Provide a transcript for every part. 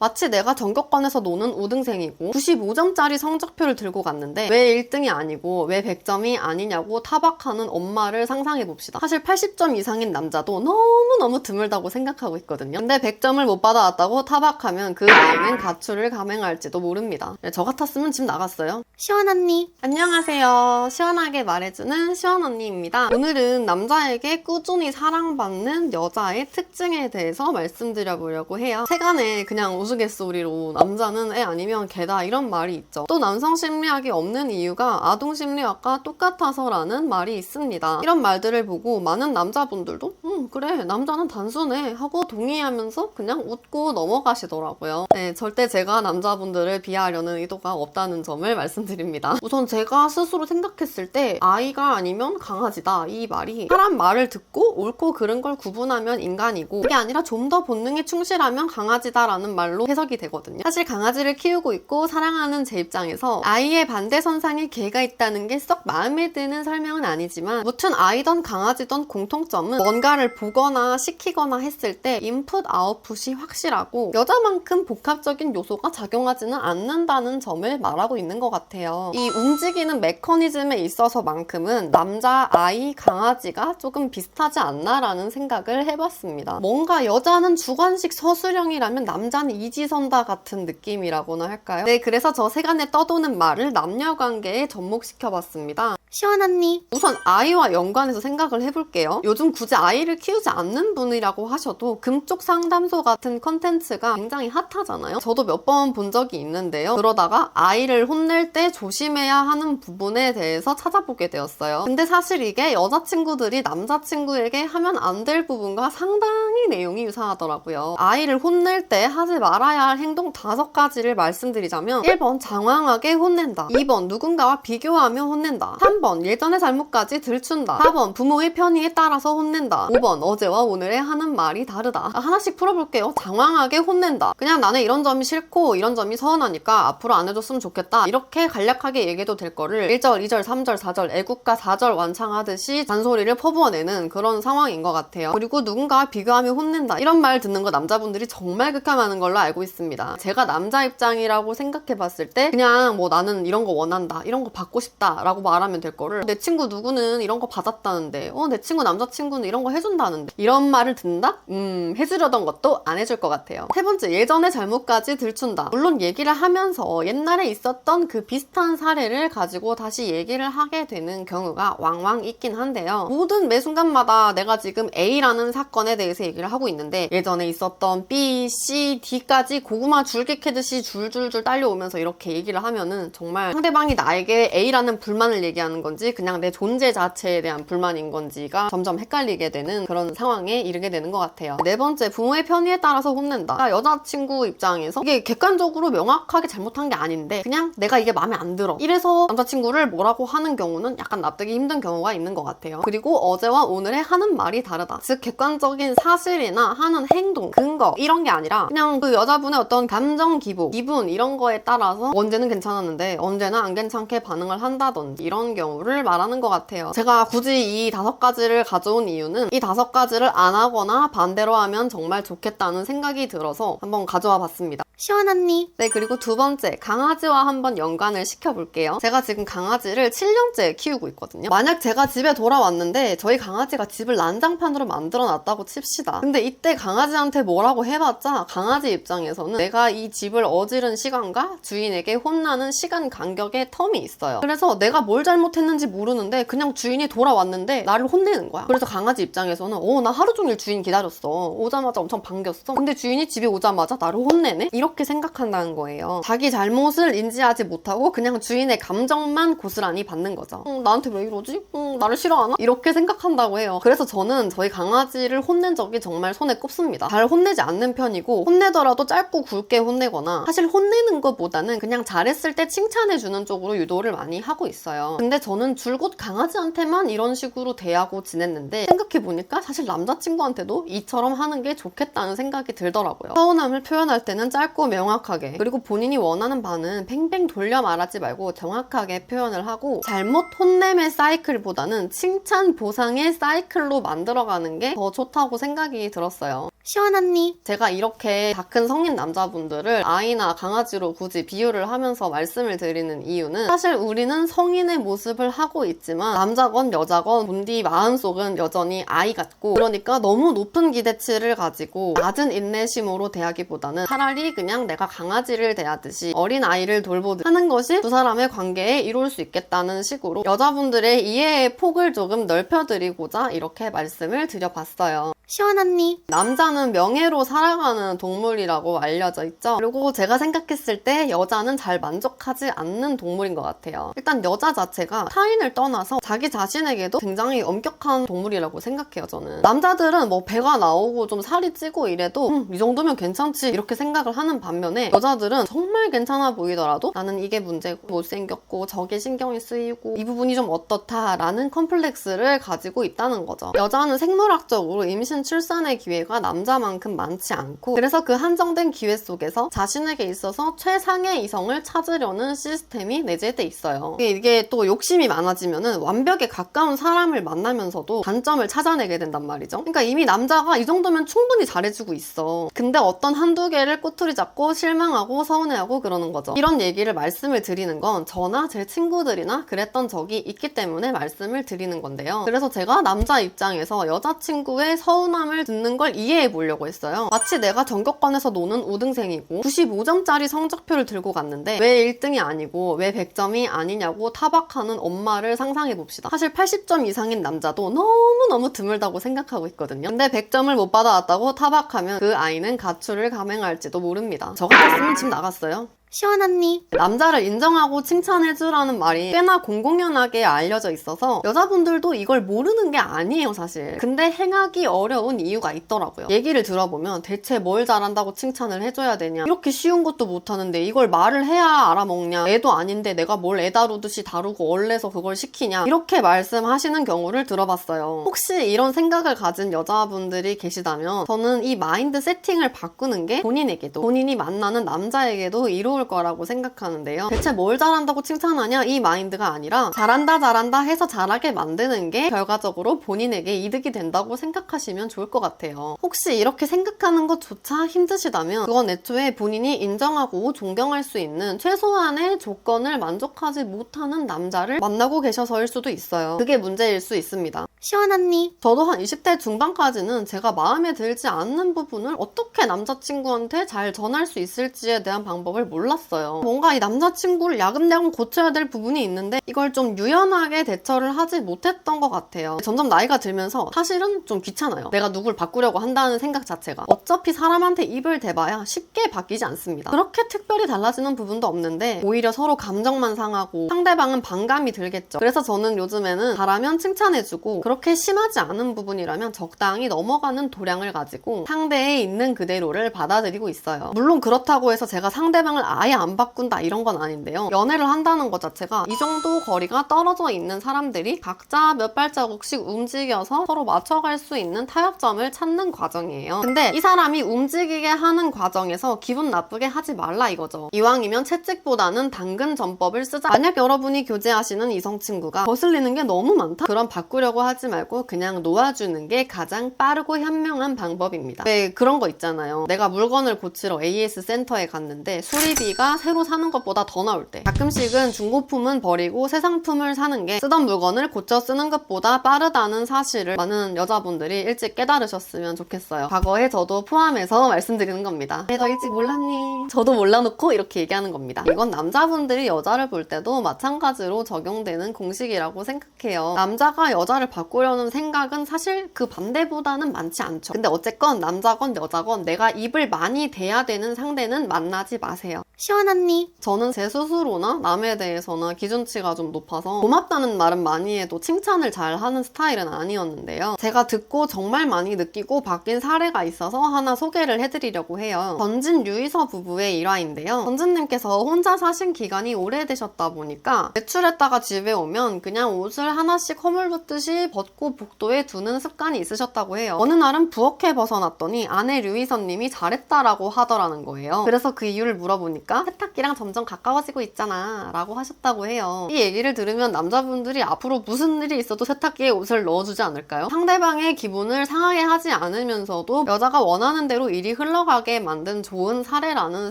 마치 내가 전교권에서 노는 우등생이고 95점짜리 성적표를 들고 갔는데 왜 1등이 아니고 왜 100점이 아니냐고 타박하는 엄마를 상상해 봅시다. 사실 80점 이상인 남자도 너무너무 드물다고 생각하고 있거든요. 근데 100점을 못 받아왔다고 타박하면 그 아이는 가출을 감행할지도 모릅니다. 네, 저 같았으면 집 나갔어요. 시원 언니. 안녕하세요. 시원하게 말해주는 시원 언니입니다. 오늘은 남자에게 꾸준히 사랑받는 여자의 특징에 대해서 말씀드려 보려고 해요. 세간에 그냥 우스갯소리로 남자는 애 아니면 개다 이런 말이 있죠. 또 남성 심리학이 없는 이유가 아동 심리학과 똑같아서라는 말이 있습니다. 이런 말들을 보고 많은 남자분들도 음 그래 남자는 단순해 하고 동의하면서 그냥 웃고 넘어가시더라고요. 네, 절대 제가 남자분들을 비하하려는 의도가 없다는 점을 말씀드립니다. 우선 제가 스스로 생각했을 때 아이가 아니면 강아지다 이 말이 사람 말을 듣고 옳고 그른 걸 구분하면 인간이고 그게 아니라 좀 더 본능에 충실하면 강아지다라는 말로 해석이 되거든요. 사실 강아지를 키우고 있고 사랑하는 제 입장에서 아이의 반대 선상에 개가 있다는 게 썩 마음에 드는 설명은 아니지만 무튼 아이던 강아지던 공통점은 뭔가를 보거나 시키거나 했을 때 인풋 아웃풋이 확실하고 여자만큼 복합적인 요소가 작용하지는 않는다는 점을 말하고 있는 것 같아요. 이 움직이는 메커니즘에 있어서만큼은 남자, 아이, 강아지가 조금 비슷하지 않나라는 생각을 해봤습니다. 뭔가 여자는 주관식 서술형이라면 남자는 이 지선다 같은 느낌이라고나 할까요? 네, 그래서 저 세간에 떠도는 말을 남녀 관계에 접목시켜 봤습니다. 시원 언니. 우선 아이와 연관해서 생각을 해볼게요. 요즘 굳이 아이를 키우지 않는 분이라고 하셔도 금쪽 상담소 같은 컨텐츠가 굉장히 핫하잖아요. 저도 몇 번 본 적이 있는데요. 그러다가 아이를 혼낼 때 조심해야 하는 부분에 대해서 찾아보게 되었어요. 근데 사실 이게 여자친구들이 남자친구에게 하면 안 될 부분과 상당히 내용이 유사하더라고요. 아이를 혼낼 때 하지 말아야 할 행동 다섯 가지를 말씀드리자면 1번 장황하게 혼낸다. 2번 누군가와 비교하며 혼낸다. 3번 예전의 잘못까지 들춘다. 4번 부모의 편의에 따라서 혼낸다. 5번 어제와 오늘의 하는 말이 다르다. 아, 하나씩 풀어볼게요. 장황하게 혼낸다. 그냥 나는 이런 점이 싫고 이런 점이 서운하니까 앞으로 안 해줬으면 좋겠다. 이렇게 간략하게 얘기해도 될 거를 1절, 2절, 3절, 4절 애국가 4절 완창하듯이 잔소리를 퍼부어내는 그런 상황인 것 같아요. 그리고 누군가와 비교하며 혼낸다. 이런 말 듣는 거 남자분들이 정말 극혐하는 걸로 알고 있습니다. 제가 남자 입장이라고 생각해 봤을 때 그냥 뭐 나는 이런 거 원한다. 이런 거 받고 싶다. 라고 말하면 될 거를 내 친구 누구는 이런 거 받았다는데 어 내 친구 남자친구는 이런 거 해준다는데 이런 말을 듣는다? 음 해주려던 것도 안 해줄 것 같아요. 세 번째 예전의 잘못까지 들춘다. 물론 얘기를 하면서 옛날에 있었던 그 비슷한 사례를 가지고 다시 얘기를 하게 되는 경우가 왕왕 있긴 한데요. 모든 매 순간마다 내가 지금 A라는 사건에 대해서 얘기를 하고 있는데 예전에 있었던 B, C, D까지 고구마 줄기 캐듯이 줄줄줄 딸려오면서 이렇게 얘기를 하면은 정말 상대방이 나에게 A라는 불만을 얘기하는 건지 그냥 내 존재 자체에 대한 불만인 건지가 점점 헷갈리게 되는 그런 상황에 이르게 되는 것 같아요. 네 번째, 부모의 편의에 따라서 혼낸다. 그러니까 여자친구 입장에서 이게 객관적으로 명확하게 잘못한 게 아닌데 그냥 내가 이게 마음에 안 들어. 이래서 남자친구를 뭐라고 하는 경우는 약간 납득이 힘든 경우가 있는 것 같아요. 그리고 어제와 오늘의 하는 말이 다르다. 즉 객관적인 사실이나 하는 행동, 근거 이런 게 아니라 그냥 그 여자분의 어떤 감정 기복, 기분 이런 거에 따라서 언제는 괜찮았는데 언제는 안 괜찮게 반응을 한다든지 이런 경우를 말하는 것 같아요. 제가 굳이 이 다섯 가지를 가져온 이유는 이 다섯 가지를 안 하거나 반대로 하면 정말 좋겠다는 생각이 들어서 한번 가져와 봤습니다. 시원 언니. 네, 그리고 두 번째, 강아지와 한번 연관을 시켜볼게요. 제가 지금 강아지를 7년째 키우고 있거든요. 만약 제가 집에 돌아왔는데 저희 강아지가 집을 난장판으로 만들어 놨다고 칩시다. 근데 이때 강아지한테 뭐라고 해봤자 강아지 입장에서는 내가 이 집을 어지른 시간과 주인에게 혼나는 시간 간격의 텀이 있어요. 그래서 내가 뭘 잘못했는지 모르는데 그냥 주인이 돌아왔는데 나를 혼내는 거야. 그래서 강아지 입장에서는 어, 나 하루 종일 주인 기다렸어. 오자마자 엄청 반겼어. 근데 주인이 집에 오자마자 나를 혼내네? 이렇게 생각한다는 거예요. 자기 잘못을 인지하지 못하고 그냥 주인의 감정만 고스란히 받는 거죠. 음, 나한테 왜 이러지? 음, 나를 싫어하나? 이렇게 생각한다고 해요. 그래서 저는 저희 강아지를 혼낸 적이 정말 손에 꼽습니다. 잘 혼내지 않는 편이고 혼내더라도 짧고 굵게 혼내거나 사실 혼내는 것보다는 그냥 잘했을 때 칭찬해주는 쪽으로 유도를 많이 하고 있어요. 근데 저는 줄곧 강아지한테만 이런 식으로 대하고 지냈는데 생각해보니까 사실 남자친구한테도 이처럼 하는 게 좋겠다는 생각이 들더라고요. 서운함을 표현할 때는 짧고 명확하게 그리고 본인이 원하는 바는 팽팽 돌려 말하지 말고 정확하게 표현을 하고 잘못 혼냄의 사이클보다는 칭찬 보상의 사이클로 만들어가는 게 더 좋다고 생각이 들었어요. 시원 언니, 제가 이 렇게 다 큰 성인 남자분들을 아이나 강아지로 굳이 비유를 하면서 말씀을 드리는 이유는 사실 우리는 성인의 모습을 하고 있지만 남자건 여자건 본디 마음속은 여전히 아이 같고 그러니까 너무 높은 기대치를 가지고 낮은 인내심으로 대하기보다는 차라리 그냥 내가 강아지를 대하듯이 어린 아이를 돌보듯 하는 것이 두 사람의 관계에 이룰 수 있겠다는 식으로 여자분들의 이해의 폭을 조금 넓혀드리고자 이렇게 말씀을 드려봤어요. 시원 언니, 남자는 명예로 살아가는 동물이라고 알려져 있죠. 그리고 제가 생각했을 때 여자는 잘 만족하지 않는 동물인 것 같아요. 일단 여자 자체가 타인을 떠나서 자기 자신에게도 굉장히 엄격한 동물이라고 생각해요, 저는. 남자들은 뭐 배가 나오고 좀 살이 찌고 이래도 음, 이 정도면 괜찮지 이렇게 생각을 하는 반면에 여자들은 정말 괜찮아 보이더라도 나는 이게 문제고 못생겼고 저게 신경이 쓰이고 이 부분이 좀 어떻다라는 컴플렉스를 가지고 있다는 거죠. 여자는 생물학적으로 임신 출산의 기회가 남자만큼 많지 않고 그래서 그 한정된 기회 속에서 자신에게 있어서 최상의 이성을 찾으려는 시스템이 내재돼 있어요. 이게, 또 욕심이 많아지면은 완벽에 가까운 사람을 만나면서도 단점을 찾아내게 된단 말이죠. 그러니까 이미 남자가 이 정도면 충분히 잘해주고 있어. 근데 어떤 한두 개를 꼬투리 잡고 실망하고 서운해하고 그러는 거죠. 이런 얘기를 말씀을 드리는 건 저나 제 친구들이나 그랬던 적이 있기 때문에 말씀을 드리는 건데요. 그래서 제가 남자 입장에서 여자친구의 서운 함을 듣는 걸 이해해 보려고 했어요. 마치 내가 전교권에서 노는 우등생이고 95점짜리 성적표를 들고 갔는데 왜 1등이 아니고 왜 100점이 아니냐고 타박하는 엄마를 상상해 봅시다. 사실 80점 이상인 남자도 너무너무 드물다고 생각하고 있거든요. 근데 100점을 못 받아왔다고 타박하면 그 아이는 가출을 감행할지도 모릅니다. 저 같았으면 집 나갔어요. 시원 언니, 남자를 인정하고 칭찬해주라는 말이 꽤나 공공연하게 알려져 있어서 여자분들도 이걸 모르는 게 아니에요, 사실. 근데 행하기 어려운 이유가 있더라고요. 얘기를 들어보면 대체 뭘 잘한다고 칭찬을 해줘야 되냐. 이렇게 쉬운 것도 못하는데 이걸 말을 해야 알아먹냐. 애도 아닌데 내가 뭘 애 다루듯이 다루고 얼레서 그걸 시키냐. 이렇게 말씀하시는 경우를 들어봤어요. 혹시 이런 생각을 가진 여자분들이 계시다면 저는 이 마인드 세팅을 바꾸는 게 본인에게도 본인이 만나는 남자에게도 이 로울 거라고 생각하는데요. 대체 뭘 잘한다고 칭찬하냐 이 마인드가 아니라 잘한다 잘한다 해서 잘하게 만드는 게 결과적으로 본인에게 이득이 된다고 생각하시면 좋을 것 같아요. 혹시 이렇게 생각하는 것조차 힘드시다면 그건 애초에 본인이 인정하고 존경할 수 있는 최소한의 조건을 만족하지 못하는 남자를 만나고 계셔서일 수도 있어요. 그게 문제일 수 있습니다. 시원 언니, 저도 한 20대 중반까지는 제가 마음에 들지 않는 부분을 어떻게 남자친구한테 잘 전할 수 있을지에 대한 방법을 몰랐어요. 뭔가 이 남자친구를 야금야금 고쳐야 될 부분이 있는데 이걸 좀 유연하게 대처를 하지 못했던 것 같아요. 점점 나이가 들면서 사실은 좀 귀찮아요. 내가 누굴 바꾸려고 한다는 생각 자체가. 어차피 사람한테 입을 대봐야 쉽게 바뀌지 않습니다. 그렇게 특별히 달라지는 부분도 없는데 오히려 서로 감정만 상하고 상대방은 반감이 들겠죠. 그래서 저는 요즘에는 잘하면 칭찬해주고 그렇게 심하지 않은 부분이라면 적당히 넘어가는 도량을 가지고 상대에 있는 그대로를 받아들이고 있어요. 물론 그렇다고 해서 제가 상대방을 아예 안 바꾼다 이런 건 아닌데요. 연애를 한다는 것 자체가 이 정도 거리가 떨어져 있는 사람들이 각자 몇 발자국씩 움직여서 서로 맞춰갈 수 있는 타협점을 찾는 과정이에요. 근데 이 사람이 움직이게 하는 과정에서 기분 나쁘게 하지 말라 이거죠. 이왕이면 채찍보다는 당근 전법을 쓰자. 만약 여러분이 교제하시는 이성 친구가 거슬리는 게 너무 많다? 그럼 바꾸려고 하지 말고 그냥 놓아주는 게 가장 빠르고 현명한 방법입니다. 왜 그런 거 있잖아요. 내가 물건을 고치러 AS 센터에 갔는데 수리비가 새로 사는 것보다 더 나올 때 가끔씩은 중고품은 버리고 새 상품을 사는 게 쓰던 물건을 고쳐 쓰는 것보다 빠르다는 사실을 많은 여자분들이 일찍 깨달으셨으면 좋겠어요. 과거에 저도 포함해서 말씀드리는 겁니다. 왜너 일찍 몰랐니? 저도 몰라놓고 이렇게 얘기하는 겁니다. 이건 남자분들이 여자를 볼 때도 마찬가지로 적용되는 공식이라고 생각해요. 남자가 여자를 바꾸 려는 생각은 사실 그 반대보다는 많지 않죠. 근데 어쨌건 남자건 여자건 내가 입을 많이 대야 되는 상대는 만나지 마세요. 시원 언니, 저는 제 스스로나 남에 대해서나 기준치가 좀 높아서 고맙다는 말은 많이 해도 칭찬을 잘 하는 스타일은 아니었는데요. 제가 듣고 정말 많이 느끼고 바뀐 사례가 있어서 하나 소개를 해드리려고 해요. 전진 유이서 부부의 일화인데요. 전진님께서 혼자 사신 기간이 오래되셨다 보니까 외출했다가 집에 오면 그냥 옷을 하나씩 허물붙듯이 벗고 복도에 두는 습관이 있으셨다고 해요. 어느 날은 부엌에 벗어났더니 아내 류이선님이 잘했다라고 하더라는 거예요. 그래서 그 이유를 물어보니까 보니까 세탁기랑 점점 가까워지고 있잖아 라고 하셨다고 해요. 이 얘기를 들으면 남자분들이 앞으로 무슨 일이 있어도 세탁기에 옷을 넣어주지 않을까요? 상대방의 기분을 상하게 하지 않으면서도 여자가 원하는 대로 일이 흘러가게 만든 좋은 사례라는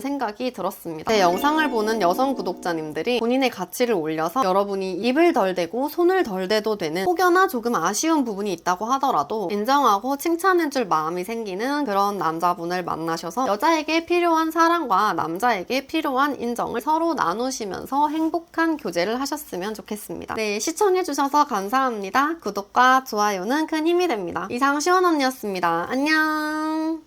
생각이 들었습니다. 제 영상을 보는 여성 구독자님들이 본인의 가치를 올려서 여러분이 입을 덜 대고 손을 덜 대도 되는 혹여나 조금 아쉬운 부분이 있다고 하더라도 인정하고 칭찬해줄 마음이 생기는 그런 남자분을 만나셔서 여자에게 필요한 사랑과 남자에게 필요한 인정을 서로 나누시면서 행복한 교제를 하셨으면 좋겠습니다. 네, 시청해주셔서 감사합니다. 구독과 좋아요는 큰 힘이 됩니다. 이상 시원 언니였습니다. 안녕!